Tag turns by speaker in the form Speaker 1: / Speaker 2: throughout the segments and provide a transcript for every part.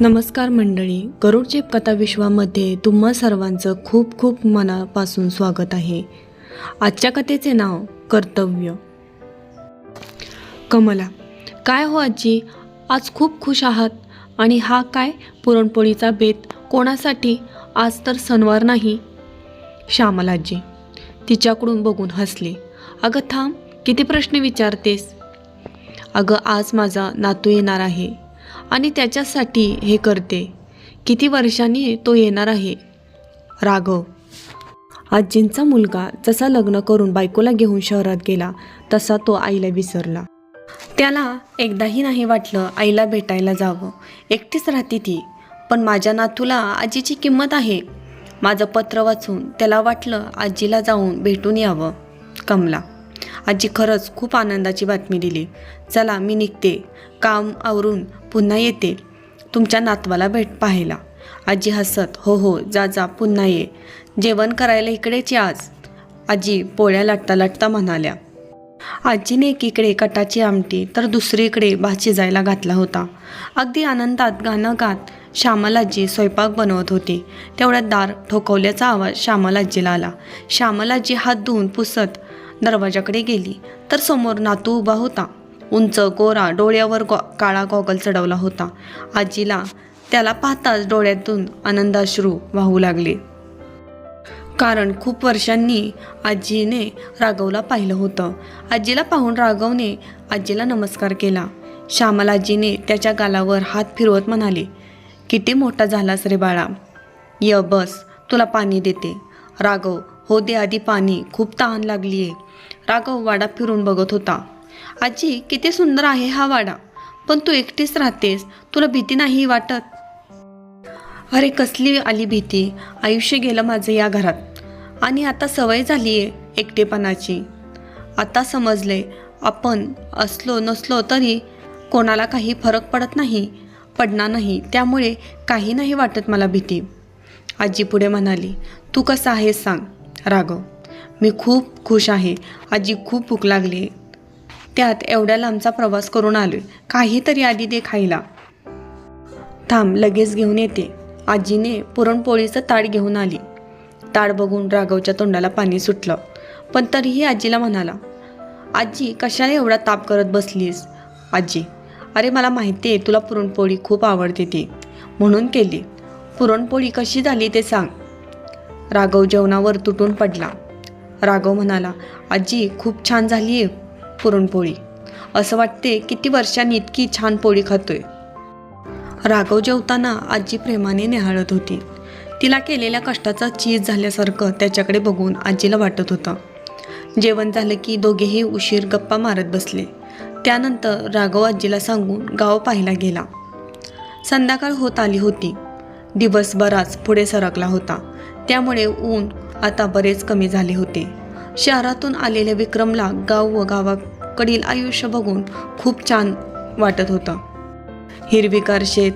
Speaker 1: नमस्कार मंडळी गरुडचेप कथा विश्वामध्ये तुम्हा सर्वांचं खूप खूप मनापासून स्वागत आहे. आजच्या कथेचे नाव कर्तव्य. कमला काय हो आजी? आज खूप खुश आहात? आणि हा काय पुरणपोळीचा बेत? कोणासाठी? आज तर सणवार नाही. श्यामलाजी तिच्याकडून बघून हसले. अगं थांब किती प्रश्न विचारतेस? अगं आज माझा नातू येणार आहे. आणि त्याच्यासाठी हे करते. किती वर्षांनी तो येणार आहे? राघव. आजींचा मुलगा जसा लग्न करून बायकोला घेऊन शहरात गेला तसा तो आईला विसरला. त्याला एकदाही नाही वाटलं आईला भेटायला जावं. एकटीच राहते ती. पण माझ्या नातूला आजीची किंमत आहे. माझं पत्र वाचून त्याला वाटलं आजीला जाऊन भेटून यावं. कमला. आजी खरंच खूप आनंदाची बातमी दिली. चला मी निघते. काम आवरून पुन्हा येते. तुमच्या नातवाला भेट पाहायला. आजी हसत हो हो जा जा पुन्हा ये. जेवण करायला इकडेच या आज. आजी पोळ्या लाटता लाटता म्हणाल्या. आजीने एकीकडे कटाची आमटी तर दुसरीकडे भात शिजायला घातला होता. अगदी आनंदात गाणं गात श्यामलाजी स्वयंपाक बनवत होती. तेवढ्यात दार ठोकवल्याचा आवाज श्यामलाजीला आला. श्यामलाजी हात धुवून पुसत दरवाजाकडे गेली. तर समोर नातू उभा होता. उंच गोरा डोळ्यावर गॉ काळा गॉगल चढवला होता. आजीला त्याला पाहताच डोळ्यातून आनंदाश्रू वाहू लागले. कारण खूप वर्षांनी आजीने राघवला पाहिलं होतं. आजीला पाहून राघवने आजीला नमस्कार केला. श्यामलाजीने त्याच्या गालावर हात फिरवत म्हणाले किती मोठा झालास रे बाळा. य बस तुला पाणी देते. राघव हो दे आधी पाणी खूप तहान लागली आहे राघव वाडा फिरून बघत होता. आजी किती सुंदर आहे हा वाडा. पण तू एकटीच राहतेस तुला भीती नाही वाटत? अरे कसली आली भीती. आयुष्य गेलं माझं या घरात. आणि आता सवय झाली आहे एकटेपणाची. आता समजले आपण असलो नसलो तरी कोणाला काही फरक पडत नाही पडणार नाही. त्यामुळे काही नाही वाटत मला भीती. आजी पुढे म्हणाली तू कसा आहेस सांग. राघव मी खूप खुश आहे. आजी खूप भूक लागली. त्यात एवढ्या लांबचा प्रवास करून आलोय. काहीतरी आधी दे खायला. थांब लगेच घेऊन येते. आजीने पुरणपोळीचं ताट घेऊन आली. ताट बघून राघवच्या तोंडाला पाणी सुटलं. पण तरीही आजीला म्हणाला आजी कशाला एवढा ताप करत बसलीस? आजी अरे मला माहिती आहे तुला पुरणपोळी खूप आवडते ती. म्हणून केली. पुरणपोळी कशी झाली ते सांग. राघव जेवणावर तुटून पडला. राघव म्हणाला आजी खूप छान झाली आहे पुरणपोळी. असं वाटते किती वर्षांनी इतकी छान पोळी खातोय. राघव जेवताना आजी प्रेमाने निहाळत होती. तिला केलेल्या कष्टाचा चीज झाल्यासारखं त्याच्याकडे बघून आजीला वाटत होतं. जेवण झालं की दोघेही उशीर गप्पा मारत बसले. त्यानंतर राघव आजीला सांगून गाव पाहायला गेला. संध्याकाळ होत आली होती. दिवस बराच पुढे सरकला होता. त्यामुळे ऊन आता बरेच कमी झाले होते. शहरातून आलेल्या विक्रमला गाव व गावाकडील आयुष्य बघून खूप छान वाटत होतं. हिरवीगार शेत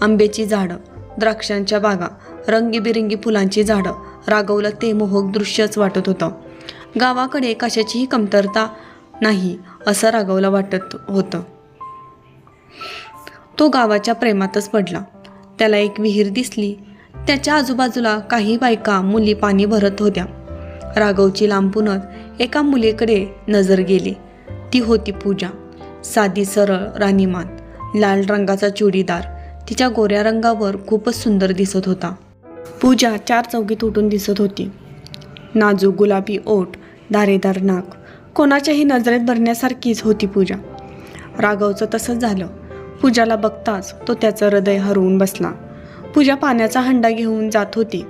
Speaker 1: आंब्याची झाडं द्राक्षांच्या बागा रंगीबिरंगी फुलांची झाडं रागवलं ते मोहक दृश्यच वाटत होतं. गावाकडे कशाचीही कमतरता नाही असं रागवला वाटत होतं. तो गावाच्या प्रेमातच पडला. त्याला एक विहीर दिसली त्याच्या आजूबाजूला काही बायका मुली पाणी भरत होत्या. राघवची लांबूनच एका मुलीकडे नजर गेली. ती होती पूजा. साधी सरळ राणीमान. लाल रंगाचा चुडीदार. तिच्या गोऱ्या रंगावर खूपच सुंदर दिसत होता. पूजा चार चौकीत उठून दिसत होती. नाजूक गुलाबी ओठ धारेदार नाक. कोणाच्याही नजरेत भरण्यासारखीच होती पूजा. राघवचं तसंच झालं. पूजाला बघताच तो त्याचं हृदय हरवून बसला. पूजा पाण्याचा हंडा घेऊन जात होती.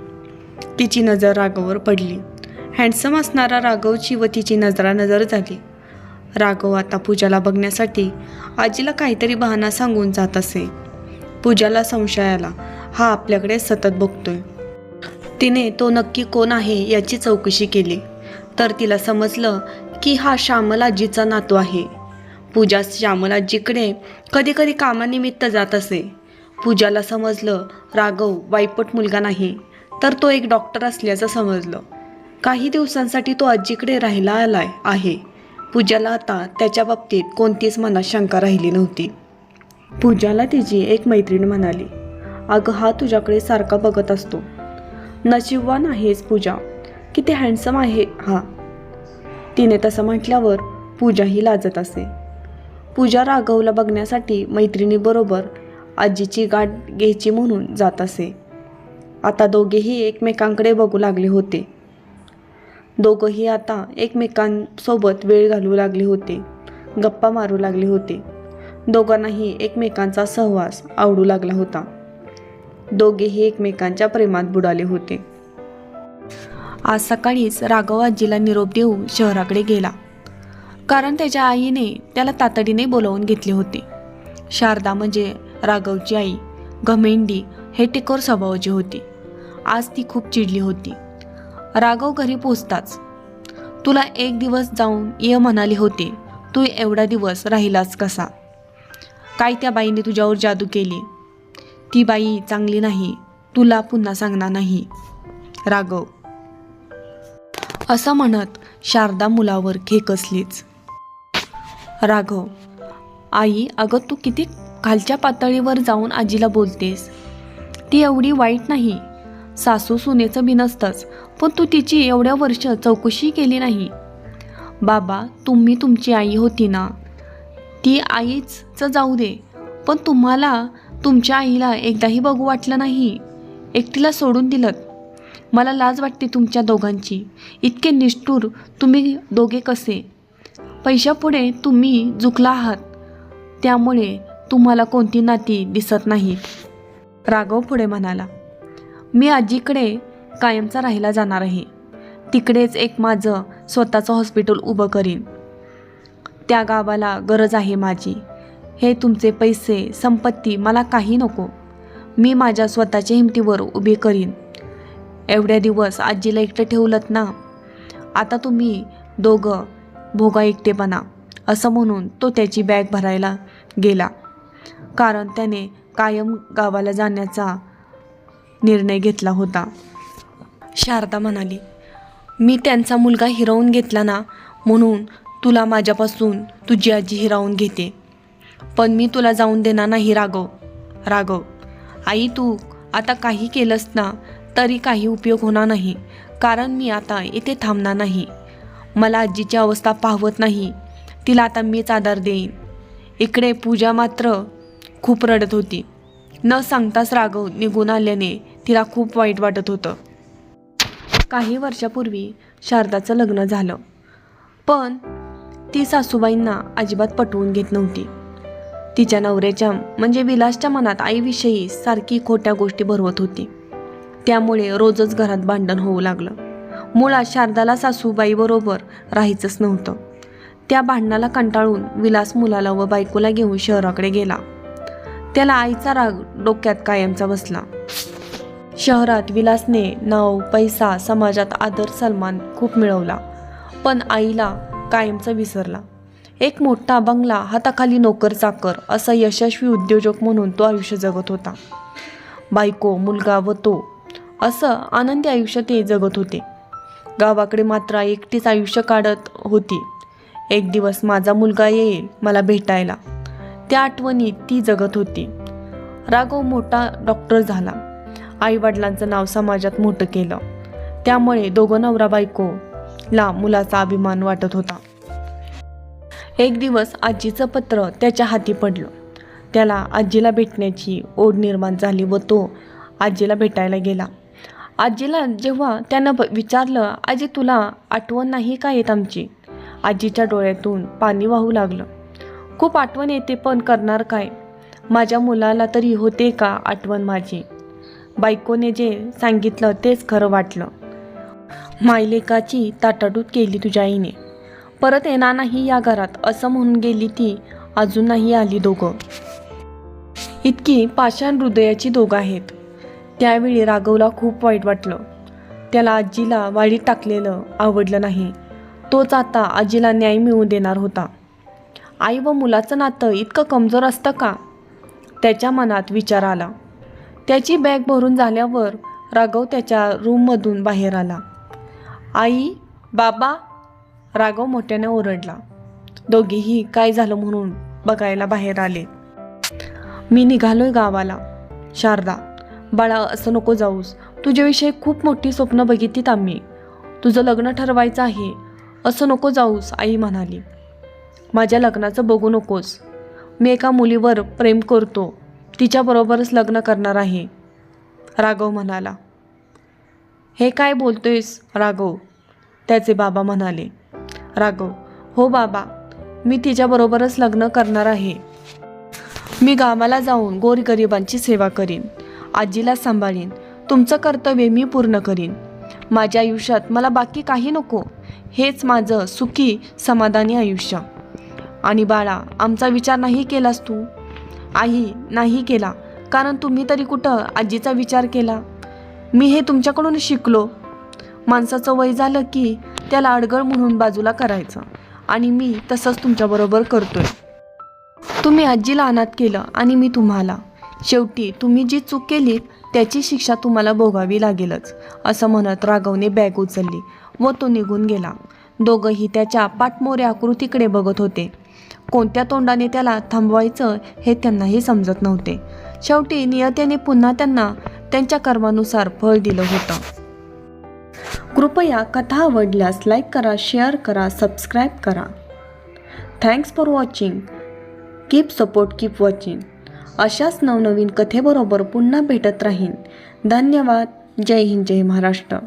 Speaker 1: तिची नजर राघववर पडली. हँडसम असणारा राघवची व तिची नजरानजर झाली. राघव आता पूजाला बघण्यासाठी आजीला काहीतरी बहाणा सांगून जात असे. पूजाला संशय आला. हा आपल्याकडे सतत बघतोय. तिने तो नक्की कोण आहे याची चौकशी केली. तर तिला समजलं की हा श्यामलाजीचा नातू आहे. पूजा श्यामलाजीकडे कधी कधी कामानिमित्त जात असे. पूजाला समजलं राघव वाईपट मुलगा नाही तर तो एक डॉक्टर असल्याचं समजलं. काही दिवसांसाठी तो आजीकडे राहायला आलाय आहे. पूजाला आता त्याच्या बाबतीत कोणतीच मनात शंका राहिली नव्हती. पूजाला तिची एक मैत्रीण म्हणाली अगं हा तुझ्याकडे सारखा बघत असतो. नशीबवान आहेस पूजा. किती हँडसम आहे हा. तिने तसं म्हटल्यावर पूजाही लाजत असे. पूजा राघवला बघण्यासाठी मैत्रिणीबरोबर आजीची गाठ घ्यायची म्हणून जात असे. आता दोघेही एकमेकांकडे बघू लागले होते. दोघंही आता एकमेकांसोबत वेळ घालू लागले होते. गप्पा मारू लागले होते. दोघांनाही एकमेकांचा सहवास आवडू लागला होता. दोघेही एकमेकांच्या प्रेमात बुडाले होते. आज सकाळीच राघव आजीला निरोप देऊन शहराकडे गेला. कारण त्याच्या आईने त्याला तातडीने बोलावून घेतले होते. शारदा म्हणजे राघवची आई घमेंडी हे टिकोर स्वभावाची होती. आज ती खूप चिडली होती. राघव घरी पोचताच तुला एक दिवस जाऊन ये म्हणाले होते तू एवढा दिवस राहिलास कसा? काय त्या बाईने तुझ्यावर जादू केली? ती बाई चांगली नाही तुला पुन्हा सांगणार नाही. राघव असं म्हणत शारदा मुलावर खेकसलीच. राघव आई अगं तू किती खालच्या पातळीवर जाऊन आजीला बोलतेस. ती एवढी वाईट नाही. सासू सुनेचं बिनसतंच पण तू तिची एवढ्या वर्ष चौकशी केली नाही. बाबा तुम्ही तुमची आई होती ना. ती आईच जाऊ दे पण तुम्हाला तुमच्या आईला एकदाही बघू वाटलं नाही. एकटीला सोडून दिलं मला लाज वाटते तुमच्या दोघांची. इतके निष्ठूर तुम्ही दोघे कसे? पैशापुढे तुम्ही झुकला आहात. त्यामुळे तुम्हाला कोणती नाती दिसत नाहीत राघव पुढे म्हणाला मी आजीकडे कायमचा राहायला जाणार आहे. तिकडेच एक माझं स्वतःचं हॉस्पिटल उभं करीन. त्या गावाला गरज आहे माझी. हे तुमचे पैसे संपत्ती मला काही नको. मी माझ्या स्वतःच्या हिमतीवर उभी करीन. एवढ्या दिवस आजीला एकटं ठेवलंत ना? आता तुम्ही दोघं भोगा एकटेपणा असं म्हणून तो त्याची बॅग भरायला गेला. कारण त्याने कायम गावाला जाण्याचा निर्णय घेतला होता. शारदा म्हणाली मी त्यांचा मुलगा हिरावून घेतला ना म्हणून तुला माझ्यापासून तुझी आजी हिरावून घेते. पण मी तुला जाऊन देणार नाही राघव. राघव आई तू आता काही केलंस ना तरी काही उपयोग होणार नाही. कारण मी आता इथे थांबणार नाही. मला आजीची अवस्था पाहवत नाही. तिला आता मीच आधार देईन. इकडे पूजा मात्र खूप रडत होती. न सांगताच राघव निघून आल्याने तिला खूप वाईट वाटत होतं. काही वर्षापूर्वी शारदाचं लग्न झालं. पण ती सासूबाईंना अजिबात पटवून घेत नव्हती. तिच्या नवऱ्याच्या म्हणजे विलासच्या मनात आईविषयी सारखी खोट्या गोष्टी भरवत होती. त्यामुळे रोजच घरात भांडण होऊ लागलं. मुळात शारदाला सासूबाईबरोबर राहायचंच नव्हतं. त्या भांडणाला कंटाळून विलास मुलाला व बायकोला घेऊन शहराकडे गेला. त्याला आईचा राग डोक्यात कायमचा बसला. शहरात विलासने नाव पैसा समाजात आदर सन्मान खूप मिळवला पण आईला कायमचा विसरला. एक मोठा बंगला हाताखाली नोकर चाकर असा यशस्वी उद्योजक म्हणून तो आयुष्य जगत होता. बायको मुलगा व तो असं आनंदी आयुष्य ते जगत होते. गावाकडे मात्र एकटीच आयुष्य काढत होती. एक दिवस माझा मुलगा येईल मला भेटायला. त्या आठवणीत ती जगत होती. राघव मोठा डॉक्टर झाला. आईवडिलांचं नाव समाजात मोठं केलं. त्यामुळे दोघं नवरा बायकोला मुलाचा अभिमान वाटत होता. एक दिवस आजीचं पत्र त्याच्या हाती पडलं. त्याला आजीला भेटण्याची ओढ निर्माण झाली व तो आजीला भेटायला गेला. आजीला जेव्हा त्यानं ब- विचारलं आजी तुला आठवण नाही का येत आमची? आजीच्या डोळ्यातून पाणी वाहू लागलं. खूप आठवण येते पण करणार काय? माझ्या मुलाला तरी होते का आठवण माझी? बायकोने जे सांगितलं तेच खरं वाटलं. मायलेकाची ताटाटूत केली तुझ्या आईने. परत येणार नाही या घरात असं म्हणून गेली ती अजून नाही आली दोघं. इतकी पाषाण हृदयाची दोघं आहेत. त्यावेळी राघवला खूप वाईट वाटलं. त्याला आजीला वाळीत टाकलेलं आवडलं नाही. तोच आता आजीला न्याय मिळवून देणार होता. आई व मुलाचं नातं इतकं कमजोर असतं का? त्याच्या मनात विचार आला. त्याची बॅग भरून झाल्यावर राघव त्याच्या रूममधून बाहेर आला. आई बाबा राघव मोठ्याने ओरडला. दोघेही काय झालं म्हणून बघायला बाहेर आले. मी निघालोय गावाला. शारदा बाळा असं नको जाऊस. तुझ्याविषयी खूप मोठी स्वप्न बघितलीत आम्ही. तुझं लग्न ठरवायचं आहे. असं नको जाऊस आई म्हणाली. माझ्या लग्नाचं बघू नकोस. मी एका मुलीवर प्रेम करतो. तिच्याबरोबरच लग्न करणार आहे. राघव म्हणाला. हे काय बोलतोयस राघव? त्याचे बाबा म्हणाले. राघव हो बाबा मी तिच्याबरोबरच लग्न करणार आहे. मी गावाला जाऊन गोरगरिबांची सेवा करीन. आजीला सांभाळीन. तुमचं कर्तव्य मी पूर्ण करीन. माझ्या आयुष्यात मला बाकी काही नको. हेच माझं सुखी समाधानी आयुष्य. आणि बाळा आमचा विचार नाही केलास तू? आई नाही केला. कारण तुम्ही तरी कुठं आजीचा विचार केला? मी हे तुमच्याकडून शिकलो. माणसाचं वय झालं की त्याला अडगळ म्हणून बाजूला करायचं. आणि मी तसंच तुमच्याबरोबर करतोय. तुम्ही आजीला अनाथ केलं आणि मी तुम्हाला. शेवटी तुम्ही जी चूक केली त्याची शिक्षा तुम्हाला भोगावी लागेलच असं म्हणत राघवने बॅग उचलली व तो निघून गेला. दोघंही त्याच्या पाठमोऱ्या आकृतीकडे बघत होते. कोणत्या तोंडाने त्याला थांबवायचं हे त्यांनाही समजत नव्हते. शेवटी नियतेने पुन्हा त्यांना त्यांच्या कर्मानुसार फळ दिलं होतं. कृपया कथा आवडल्यास लाईक करा शेअर करा सबस्क्राईब करा. Thanks for watching keep support keep watching अशाच नवनवीन कथेबरोबर पुन्हा भेटत राहीन. धन्यवाद. जय हिंद जय महाराष्ट्र.